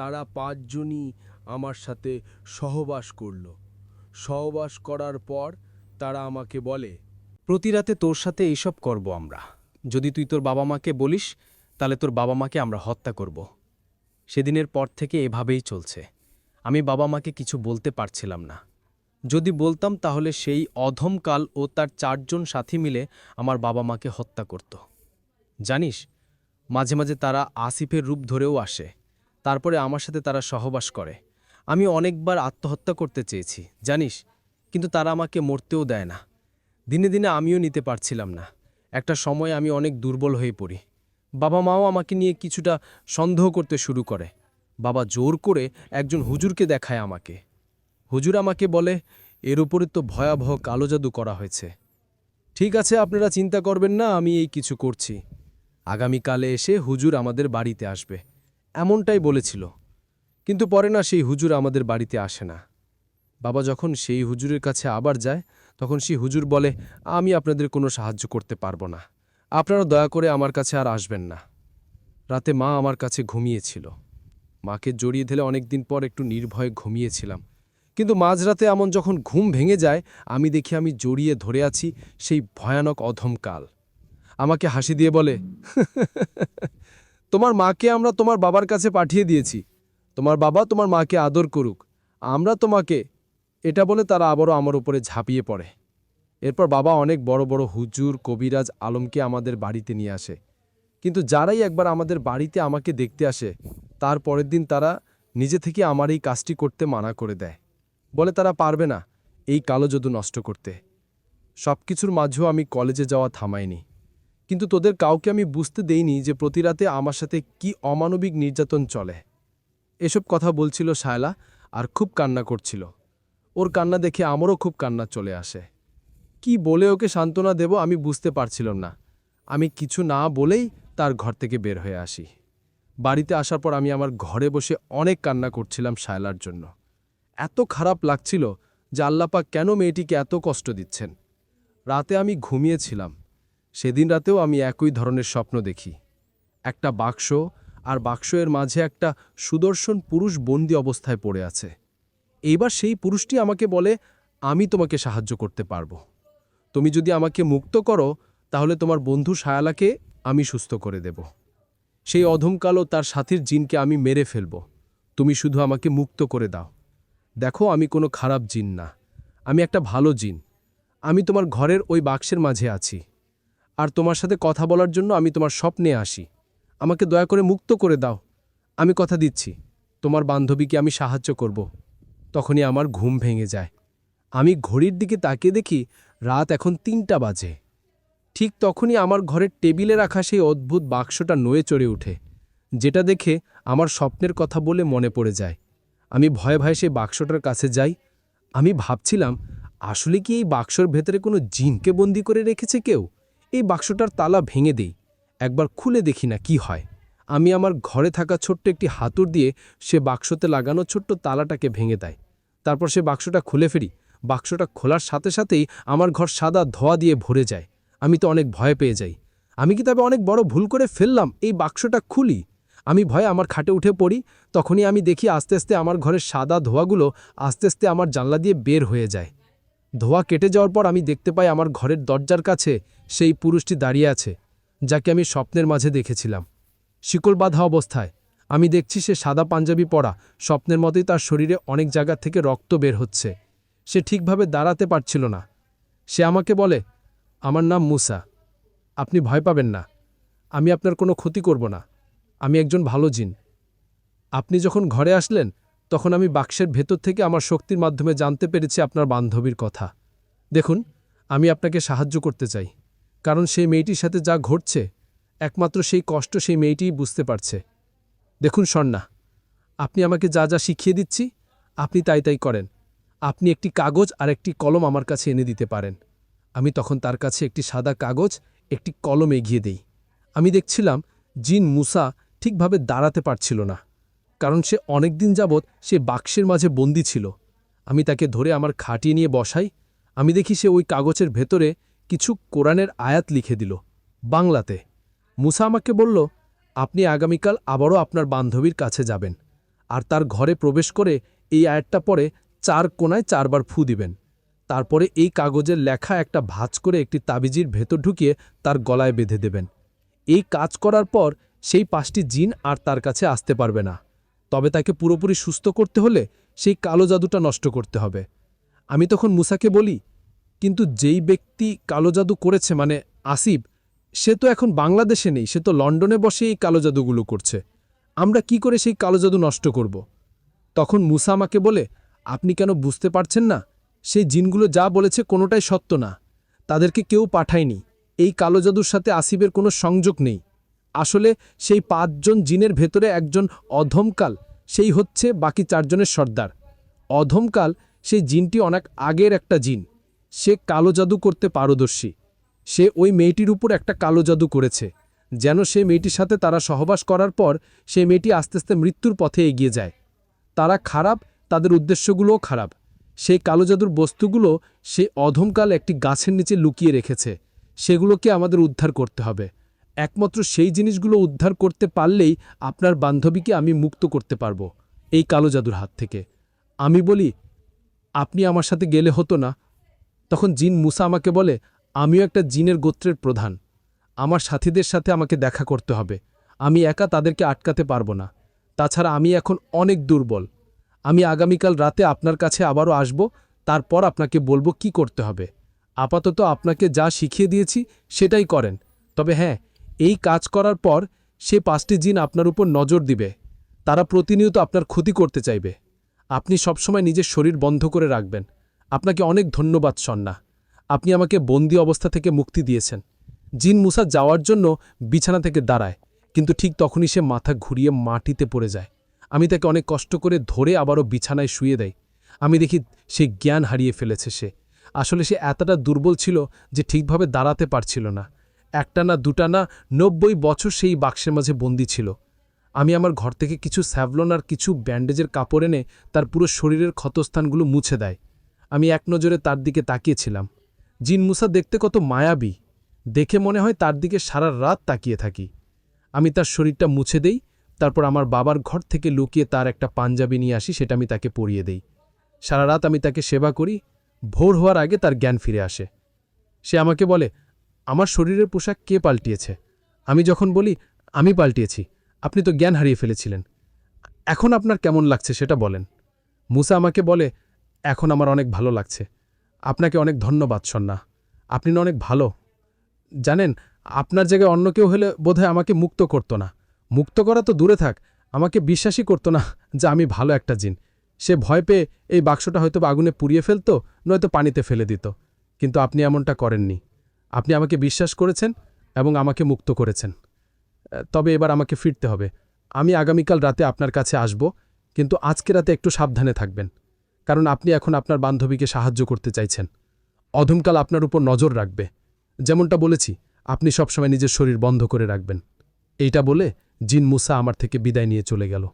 তারা পাঁচজনই আমার সাথে সহবাস করল। সহবাস করার পর তারা আমাকে বলে, প্রতি রাতে তোর সাথে এইসব করব আমরা। যদি তুই তোর বাবা মাকে বলিস, তাহলে তোর বাবা মাকে আমরা হত্যা করব। সেদিনের পর থেকে এভাবেই চলছে। আমি বাবা মাকে কিছু বলতে পারছিলাম না। যদি বলতাম, তাহলে সেই অধমকাল ও তার চারজন সাথী মিলে আমার বাবা মাকে হত্যা করত। জানিস, মাঝে মাঝে তারা আসিফের রূপ ধরেও আসে। তারপরে আমার সাথে তারা সহবাস করে। আমি অনেকবার আত্মহত্যা করতে চেয়েছি, জানিস? কিন্তু তারা আমাকে মরতেও দেয় না। দিনে দিনে আমিও নিতে পারছিলাম না। একটা সময় আমি অনেক দুর্বল হয়ে পড়ি। বাবা মাও আমাকে নিয়ে কিছুটা সন্দেহ করতে শুরু করে। বাবা জোর করে একজন হুজুরকে দেখায় আমাকে। হুজুর আমাকে বলে, এর উপরে তো ভয়াবহ কালো জাদু করা হয়েছে। ঠিক আছে, আপনারা চিন্তা করবেন না, আমি এই কিছু করছি। আগামীকালে এসে হুজুর আমাদের বাড়িতে আসবে। এমনটাই বলেছিল। কিন্তু পরে না সেই হুজুর আমাদের বাড়িতে আসে না। বাবা যখন সেই হুজুরের কাছে আবার যায়, তখন সেই হুজুর বলে, আমি আপনাদের কোনো সাহায্য করতে পারব না। আপনারা দয়া করে আমার কাছে আর আসবেন না। রাতে মা আমার কাছে ঘুমিয়েছিল। মাকে জড়িয়ে ধেলে অনেকদিন পর একটু নির্ভয়ে ঘুমিয়েছিলাম। কিন্তু মাঝরাতে এমন যখন ঘুম ভেঙে যায়, আমি দেখি আমি জড়িয়ে ধরে আছি সেই ভয়ানক অধমকাল। আমাকে হাসি দিয়ে বলে তোমার মাকে আমরা তোমার বাবার কাছে পাঠিয়ে দিয়েছি। তোমার বাবা তোমার মাকে আদর করুক। আমরা তোমাকে, এটা বলে তারা আবারও আমার উপরে ঝাঁপিয়ে পড়ে। এরপর বাবা অনেক বড় বড় হুজুর, কবিরাজ, আলমকে আমাদের বাড়িতে নিয়ে আসে। কিন্তু যারাই একবার আমাদের বাড়িতে আমাকে দেখতে আসে, তার পরের দিন তারা নিজে থেকে আমার এই কাজটি করতে মানা করে দেয়। বলে তারা পারবে না এই কালো যদু নষ্ট করতে। সব কিছুর মাঝেও আমি কলেজে যাওয়া থামাইনি। কিন্তু তোদের কাউকে আমি বুঝতে দেইনি যে প্রতি রাতে আমার সাথে কি অমানবিক নির্যাতন চলে। এসব কথা বলছিল শায়লা আর খুব কান্না করছিল। ওর কান্না দেখে আমারও খুব কান্না চলে আসে। কি বলে ওকে সান্ত্বনা দেব আমি বুঝতে পারছিলাম না। আমি কিছু না বলেই তার ঘর থেকে বের হয়ে আসি। বাড়িতে আসার পর আমি আমার ঘরে বসে অনেক কান্না করছিলাম শায়লার জন্য। এত খারাপ লাগছিল যে আল্লাপা কেন মেয়েটিকে এত কষ্ট দিচ্ছেন? রাতে আমি ঘুমিয়েছিলাম। সেদিন রাতেও আমি একই ধরনের স্বপ্ন দেখি। একটা বাক্স আর বাক্সের মাঝে একটা সুদর্শন পুরুষ বন্দি অবস্থায় পড়ে আছে। এইবার সেই পুরুষটি আমাকে বলে, আমি তোমাকে সাহায্য করতে পারব। তুমি যদি আমাকে মুক্ত করো, তাহলে তোমার বন্ধু সায়ালাকে আমি সুস্থ করে দেব। সেই অধমকালও তার সাথীর জিনকে আমি মেরে ফেলব। তুমি শুধু আমাকে মুক্ত করে দাও। দেখো, আমি কোনো খারাপ জিন না। আমি একটা ভালো জিন। আমি তোমার ঘরের ওই বাক্সের মাঝে আছি। আর তোমার সাথে কথা বলার জন্য আমি তোমার স্বপ্নে আসি। আমাকে দয়া করে মুক্ত করে দাও। আমি কথা দিচ্ছি। তোমার বান্ধবীকে আমি সাহায্য করব। তখনই আমার ঘুম ভেঙে যায়। আমি ঘড়ির দিকে তাকিয়ে দেখি রাত এখন তিনটা বাজে। ঠিক তখনই আমার ঘরের টেবিলে রাখা সেই অদ্ভুত বাক্সটা নয়ে চড়ে ওঠে, যেটা দেখে আমার স্বপ্নের কথা বলে মনে পড়ে যায়। আমি ভয়ে ভয়ে সেই বাক্সটার কাছে যাই। আমি ভাবছিলাম, আসলে কি এই বাক্সর ভেতরে কোনো জিনকে বন্দি করে রেখেছে কেউ? এই বাক্সটার তালা ভেঙে দেই। একবার খুলে দেখি না কি হয়। আমি আমার ঘরে থাকা ছোট্ট একটি হাতুর দিয়ে সে বাক্সতে লাগানো ছোট্ট তালাটাকে ভেঙে দেয়। তারপর সে বাক্সটা খুলে ফেরি বাক্সটা খোলার সাথে সাথেই আমার ঘর সাদা ধোয়া দিয়ে ভরে যায়। আমি তো অনেক ভয় পেয়ে যাই। আমি কি তবে অনেক বড় ভুল করে ফেললাম? এই বাক্সটা খুলি। আমি ভয়ে আমার খাটে উঠে পড়ি। তখনই আমি দেখি আস্তে আস্তে আমার ঘরের সাদা ধোয়াগুলো আস্তে আস্তে আমার জানলা দিয়ে বের হয়ে যায়। ধোয়া কেটে যাওয়ার পর আমি দেখতে পাই আমার ঘরের দরজার কাছে সেই পুরুষটি দাঁড়িয়ে আছে, যাকে আমি স্বপ্নের মাঝে দেখেছিলাম। শিকল বাঁধা অবস্থায় আমি দেখছি সে সাদা পাঞ্জাবি পরা, স্বপ্নের মতোই তার শরীরে অনেক জায়গা থেকে রক্ত বের হচ্ছে। সে ঠিকভাবে দাঁড়াতে পারছিল না। সে আমাকে বলে, আমার নাম মুসা। আপনি ভয় পাবেন না। আমি আপনার কোনো ক্ষতি করব না। আমি একজন ভালো জিন। আপনি যখন ঘরে আসলেন তখন আমি বাক্সের ভেতর থেকে আমার শক্তির মাধ্যমে জানতে পেরেছি আপনার বান্ধবীর কথা। দেখুন, আমি আপনাকে সাহায্য করতে চাই, কারণ সেই মেয়েটির সাথে যা ঘটছে, একমাত্র সেই কষ্ট সেই মেয়েটিই বুঝতে পারছে। দেখুন, স্বর্ণা, আপনি আমাকে যা যা শিখিয়ে দিচ্ছি, আপনি তাই তাই করেন। আপনি একটি কাগজ আর একটি কলম আমার কাছে এনে দিতে পারেন। আমি তখন তার কাছে একটি সাদা কাগজ, একটি কলম এগিয়ে দেই। আমি দেখছিলাম জিন মুসা ঠিকভাবে দাঁড়াতে পারছিল না। কারণ সে অনেক দিন যাবৎ সে বাক্সের মাঝে বন্দি ছিল। আমি তাকে ধরে আমার খাটিয়ে নিয়ে বসাই। আমি দেখি সে ওই কাগজের ভেতরে কিছু কোরআনের আয়াত লিখে দিল। বাংলাতে। মুসা আমাকে বলল, আপনি আগামীকাল আবারও আপনার বান্ধবীর কাছে যাবেন আর তার ঘরে প্রবেশ করে এই আয়াতটা পরে চার কোনায় চারবার ফু দিবেন। তারপরে এই কাগজের লেখা একটা ভাঁজ করে একটি তাবিজির ভেতর ঢুকিয়ে তার গলায় বেঁধে দেবেন। এই কাজ করার পর সেই পাঁচটি জিন আর তার কাছে আসতে পারবে না। তবে তাকে পুরোপুরি সুস্থ করতে হলে সেই কালো জাদুটা নষ্ট করতে হবে। আমি তখন মুসাকে বলি, কিন্তু যেই ব্যক্তি কালো জাদু করেছে মানে আসিফ, সে তো এখন বাংলাদেশে নেই, সে তো লন্ডনে বসে এই কালো জাদুগুলো করছে। আমরা কি করে সেই কালো জাদু নষ্ট করব? তখন মুসা আমাকে বলে, আপনি কেন বুঝতে পারছেন না? সেই জিনগুলো যা বলেছে কোনোটাই সত্য না। তাদেরকে কেউ পাঠায়নি। এই কালো জাদুর সাথে আসিফের কোনো সংযোগ নেই। আসলে সেই পাঁচজন জিনের ভেতরে একজন অধমকাল, সেই হচ্ছে বাকি চারজনের সর্দার। অধমকাল, সেই জিনটি অনেক আগের একটা জিন। সে কালো জাদু করতে পারদর্শী। সে ওই মেয়েটির উপর একটা কালো জাদু করেছে। যেন সে মেয়েটির সাথে তারা সহবাস করার পর সেই মেয়েটি আস্তে আস্তে মৃত্যুর পথে এগিয়ে যায়। তারা খারাপ, তাদের উদ্দেশ্যগুলোও খারাপ। সেই কালো জাদুর বস্তুগুলো সে অধমকাল একটি গাছের নিচে লুকিয়ে রেখেছে। সেগুলোকে আমাদের উদ্ধার করতে হবে। একমাত্র সেই জিনিসগুলো উদ্ধার করতে পারলেই আপনার বান্ধবীকে আমি মুক্ত করতে পারব, এই কালো জাদুর হাত থেকে। আমি বলি, আপনি আমার সাথে গেলে হতো না। তখন জিন মুসা আমাকে বলে, আমিও একটা জিনের গোত্রের প্রধান। আমার সাথীদের সাথে আমাকে দেখা করতে হবে। আমি একা তাদেরকে আটকাতে পারব না। তাছাড়া আমি এখন অনেক দুর্বল। আমি আগামীকাল রাতে আপনার কাছে আবারও আসব। তারপর আপনাকে বলব কি করতে হবে। আপাতত আপনাকে যা শিখিয়ে দিয়েছি সেটাই করেন। তবে হ্যাঁ এই কাজ করার পর সে পাঁচটি জিন আপনার উপর নজর দিবে। তারা প্রতিনিয়ত আপনার ক্ষতি করতে চাইবে। আপনি সবসময় নিজের শরীর বন্ধ করে রাখবেন। আপনাকে অনেক ধন্যবাদ, সন্না। আপনি আমাকে বন্দি অবস্থা থেকে মুক্তি দিয়েছেন। জিন মুসা যাওয়ার জন্য বিছানা থেকে দাঁড়ায়, কিন্তু ঠিক তখনই সে মাথা ঘুরিয়ে মাটিতে পড়ে যায়। আমি তাকে অনেক কষ্ট করে ধরে আবারও বিছানায় শুয়ে দেয় আমি দেখি সে জ্ঞান হারিয়ে ফেলেছে সে। আসলে সে এতটা দুর্বল ছিল যে ঠিকভাবে দাঁড়াতে পারছিল না। একটা না দুটা না নব্বই বছর সেই বাক্সের মাঝে বন্দি ছিল। আমি আমার ঘর থেকে কিছু স্যাভলন আর কিছু ব্যান্ডেজের কাপড় এনে তার পুরো শরীরের ক্ষতস্থানগুলো মুছে দেয়। আমি এক নজরে তার দিকে তাকিয়েছিলাম। জিন মুসা দেখতে কত মায়াবী। দেখে মনে হয় তার দিকে সারা রাত তাকিয়ে থাকি। আমি তার শরীরটা মুছে দেই, তারপর আমার বাবার ঘর থেকে লুকিয়ে তার একটা পাঞ্জাবি নিয়ে আসি, সেটা আমি তাকে পরিয়ে দেই। সারা রাত আমি তাকে সেবা করি, ভোর হওয়ার আগে তার জ্ঞান ফিরে আসে। সে আমাকে বলে আমার শরীরের পোশাক কে পাল্টিয়েছে? আমি যখন বলি, আমি পাল্টিয়েছি আপনি তো জ্ঞান হারিয়ে ফেলেছিলেন। এখন আপনার কেমন লাগছে সেটা বলেন। মুসা আমাকে বলে, এখন আমার অনেক ভালো লাগছে। আপনাকে অনেক ধন্যবাদ, সন্না। আপনি না অনেক ভালো। জানেন, আপনার জায়গায় অন্য কেউ হলে বোধহয় আমাকে মুক্ত করতো না। মুক্ত করা তো দূরে থাক। আমাকে বিশ্বাসই করতো না যে আমি ভালো একটা জিন। সে ভয় পেয়ে এই বাক্সটা হয়তো আগুনে পুড়িয়ে ফেলতো, নয়তো পানিতে ফেলে দিত। কিন্তু আপনি এমনটা করেননি। আপনি আমাকে বিশ্বাস করেছেন এবং আমাকে মুক্ত করেছেন। তবে এবার আমাকে ফিরতে হবে। আমি আগামীকাল রাতে আপনার কাছে আসব, কিন্তু আজকে রাতে একটু সাবধানে থাকবেন, কারণ আপনি এখন আপনার বান্ধবীকে সাহায্য করতে চাইছেন। অধমকাল আপনার উপর নজর রাখবে। যেমনটা বলেছি, আপনি সবসময় নিজের শরীর বন্ধ করে রাখবেন। এইটা বলে জিন মুসা আমার থেকে বিদায় নিয়ে চলে গেল।